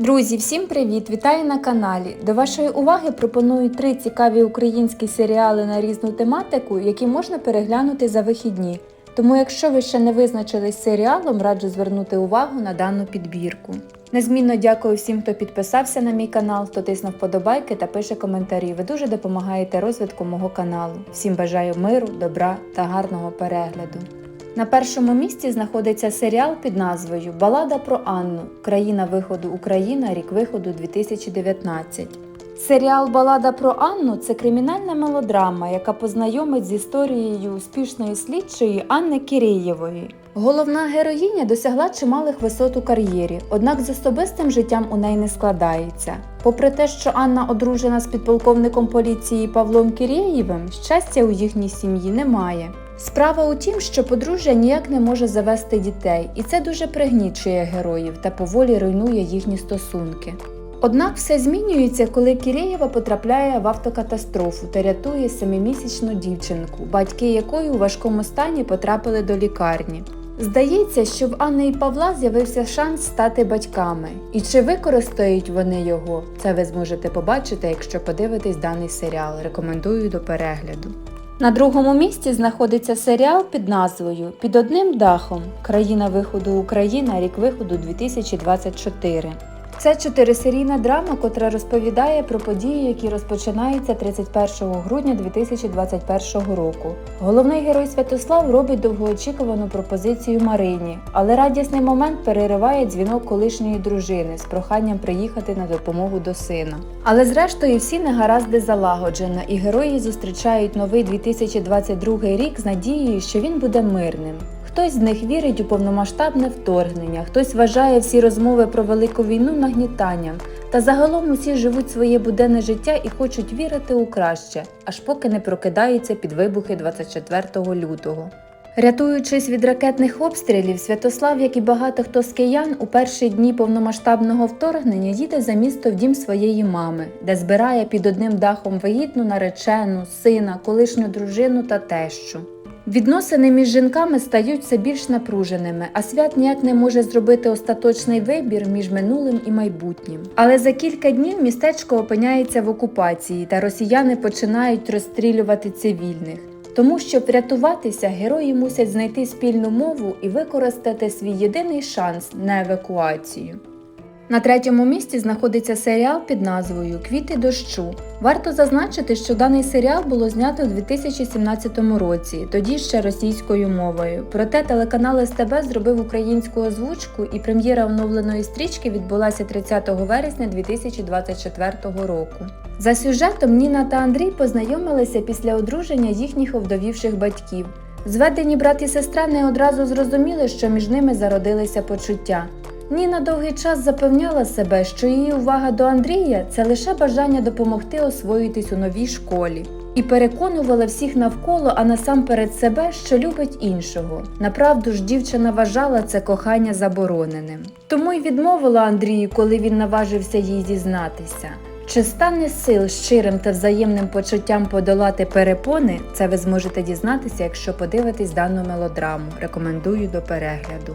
Друзі, всім привіт! Вітаю на каналі. До вашої уваги пропоную три цікаві українські серіали на різну тематику, які можна переглянути за вихідні. Тому, якщо ви ще не визначились з серіалом, раджу звернути увагу на дану підбірку. Незмінно дякую всім, хто підписався на мій канал, хто тиснув вподобайки та пише коментарі. Ви дуже допомагаєте розвитку мого каналу. Всім бажаю миру, добра та гарного перегляду. На першому місці знаходиться серіал під назвою Балада про Анну. Країна виходу Україна, рік виходу 2019. Серіал Балада про Анну це кримінальна мелодрама, яка познайомить з історією успішної слідчої Анни Кірєєвої. Головна героїня досягла чималих висот у кар'єрі, однак з особистим життям у неї не складається. Попри те, що Анна одружена з підполковником поліції Павлом Кірєєвим, щастя у їхній сім'ї немає. Справа у тім, що подружжя ніяк не може завести дітей, і це дуже пригнічує героїв та поволі руйнує їхні стосунки. Однак все змінюється, коли Кірєєва потрапляє в автокатастрофу та рятує семимісячну дівчинку, батьки якої у важкому стані потрапили до лікарні. Здається, що в Анни і Павла з'явився шанс стати батьками. І чи використають вони його? Це ви зможете побачити, якщо подивитесь даний серіал. Рекомендую до перегляду. На другому місці знаходиться серіал під назвою Під одним дахом Країна виходу Україна, рік виходу 2024. Це чотирисерійна драма, котра розповідає про події, які розпочинаються 31 грудня 2021 року. Головний герой Святослав робить довгоочікувану пропозицію Марині, але радісний момент перериває дзвінок колишньої дружини з проханням приїхати на допомогу до сина. Але зрештою всі негаразди залагоджено, і герої зустрічають новий 2022 рік з надією, що він буде мирним. Хтось з них вірить у повномасштабне вторгнення, хтось вважає всі розмови про велику війну нагнітанням. Та загалом усі живуть своє буденне життя і хочуть вірити у краще, аж поки не прокидаються під вибухи 24 лютого. Рятуючись від ракетних обстрілів, Святослав, як і багато хто з киян, у перші дні повномасштабного вторгнення їде за місто в дім своєї мами, де збирає під одним дахом вагітну наречену, сина, колишню дружину та тещу. Відносини між жінками стають все більш напруженими, а свят ніяк не може зробити остаточний вибір між минулим і майбутнім. Але за кілька днів містечко опиняється в окупації, та росіяни починають розстрілювати цивільних. Тому, щоб врятуватися, герої мусять знайти спільну мову і використати свій єдиний шанс на евакуацію. На третьому місці знаходиться серіал під назвою Квіти дощу. Варто зазначити, що даний серіал було знято у 2017 році, тоді ще російською мовою. Проте телеканал СТБ зробив українську озвучку, і прем'єра оновленої стрічки відбулася 30 вересня 2024 року. За сюжетом Ніна та Андрій познайомилися після одруження їхніх овдовівших батьків. Зведені брат і сестра не одразу зрозуміли, що між ними зародилися почуття. Ніна довгий час запевняла себе, що її увага до Андрія це лише бажання допомогти освоїтись у новій школі, і переконувала всіх навколо, а насамперед себе, що любить іншого. Направду ж дівчина вважала це кохання забороненим. Тому й відмовила Андрію, коли він наважився їй зізнатися. Чи стане сил щирим та взаємним почуттям подолати перепони? Це ви зможете дізнатися, якщо подивитесь дану мелодраму. Рекомендую до перегляду.